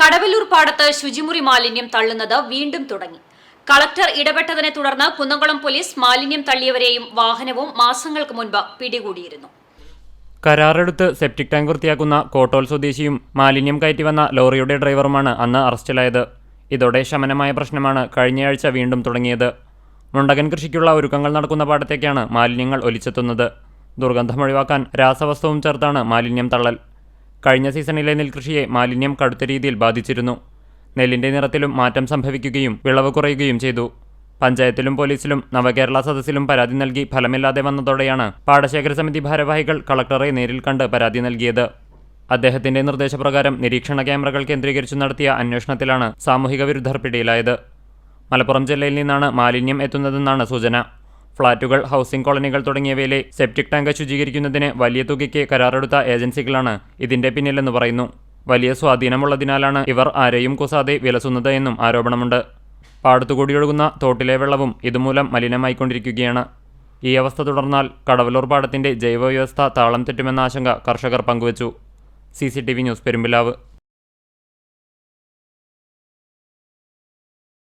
കടവല്ലൂർ പാടത്ത് ശുചിമുറി മാലിന്യം തള്ളുന്നത് വീണ്ടും തുടങ്ങി. കളക്ടർ ഇടപെട്ടതിനെ തുടർന്ന് കുന്നംകുളം പോലീസ് മാലിന്യം തള്ളിയവരെയും വാഹനവും മാസങ്ങൾക്ക് മുൻപ് പിടികൂടിയിരുന്നു. കരാറെടുത്ത് സെപ്റ്റിക് ടാങ്ക് വൃത്തിയാക്കുന്ന കോട്ടോൾ സ്വദേശിയും മാലിന്യം കയറ്റി വന്ന ലോറിയുടെ ഡ്രൈവറുമാണ് അന്ന് അറസ്റ്റിലായത്. ഇതോടെ ശമനമായ പ്രശ്നമാണ് കഴിഞ്ഞയാഴ്ച വീണ്ടും തുടങ്ങിയത്. മുണ്ടകൻ കൃഷിക്കുള്ള ഒരുക്കങ്ങൾ നടക്കുന്ന പാടത്തേക്കാണ് മാലിന്യങ്ങൾ ഒലിച്ചെത്തുന്നത്. ദുർഗന്ധം ഒഴിവാക്കാൻ രാസവസ്തുവും ചേർത്താണ് മാലിന്യം തള്ളൽ. കഴിഞ്ഞ സീസണിലെ നെൽകൃഷിയെ മാലിന്യം കടുത്ത രീതിയിൽ ബാധിച്ചിരുന്നു. നെല്ലിന്റെ നിറത്തിലും മാറ്റം സംഭവിക്കുകയും വിളവ് കുറയുകയും ചെയ്തു. പഞ്ചായത്തിലും പോലീസിലും നവകേരള സദസ്സിലും പരാതി നൽകി ഫലമില്ലാതെ വന്നതോടെയാണ് പാടശേഖര സമിതി ഭാരവാഹികൾ കളക്ടറെ നേരിൽ കണ്ട് പരാതി നൽകിയത്. അദ്ദേഹത്തിന്റെ നിർദ്ദേശപ്രകാരം നിരീക്ഷണ ക്യാമറകൾ കേന്ദ്രീകരിച്ചു നടത്തിയ അന്വേഷണത്തിലാണ് സാമൂഹിക വിരുദ്ധർ പിടിയിലായത്. മലപ്പുറം ജില്ലയിൽ നിന്നാണ് മാലിന്യം എത്തുന്നതെന്നാണ് സൂചന. ഫ്ളാറ്റുകൾ ഹൗസിംഗ് കോളനികൾ തുടങ്ങിയവയിലെ സെപ്റ്റിക് ടാങ്ക് ശുചീകരിക്കുന്നതിന് വലിയ തുകയ്ക്ക് കരാറെടുത്ത ഏജൻസികളാണ് ഇതിന്റെ പിന്നിലെന്ന് പറയുന്നു. വലിയ സ്വാധീനമുള്ളതിനാലാണ് ഇവർ ആരെയും കുസാതെ വിലസുന്നത് എന്നും ആരോപണമുണ്ട്. പാടത്തുകൂടി ഒഴുകുന്ന തോട്ടിലെ വെള്ളവും ഇതുമൂലം മലിനമായിക്കൊണ്ടിരിക്കുകയാണ്. ഈ അവസ്ഥ തുടർന്നാൽ കടവലൂർ പാടത്തിന്റെ ജൈവവ്യവസ്ഥ താളം തെറ്റുമെന്ന ആശങ്ക കർഷകർ പങ്കുവച്ചു. C news Perumpilavu.